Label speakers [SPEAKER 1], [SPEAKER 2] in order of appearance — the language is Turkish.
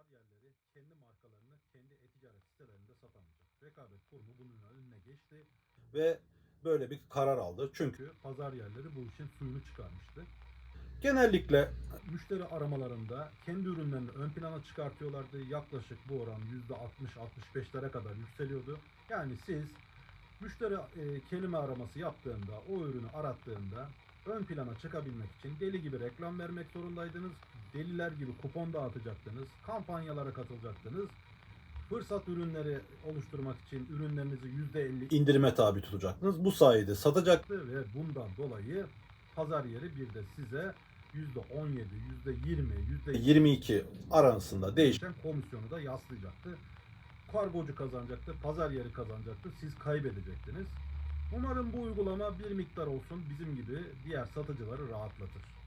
[SPEAKER 1] pazar yerleri kendi markalarını kendi e-ticaret sitelerinde satamayacak. Rekabet Kurumu bunun önüne geçti ve böyle bir karar aldı. Çünkü pazar yerleri bu işin suyunu çıkarmıştı. Genellikle müşteri aramalarında kendi ürünlerini ön plana çıkartıyorlardı. Yaklaşık bu oran %60-65'lere kadar yükseliyordu. Yani siz müşteri e, kelime araması yaptığında, o ürünü arattığında ön plana çıkabilmek için deli gibi reklam vermek zorundaydınız. Deliler gibi kupon dağıtacaktınız. Kampanyalara katılacaktınız. Fırsat ürünleri oluşturmak için ürünlerinizi %50 indirime tabi tutacaktınız. Bu sayede satacaktı ve bundan dolayı pazar yeri bir de size %17, %20, %22 arasında değişen komisyonu da yaslayacaktı. Kargocu kazanacaktı, pazar yeri kazanacaktı, siz kaybedecektiniz. Umarım bu uygulama bir miktar olsun bizim gibi diğer satıcıları rahatlatır.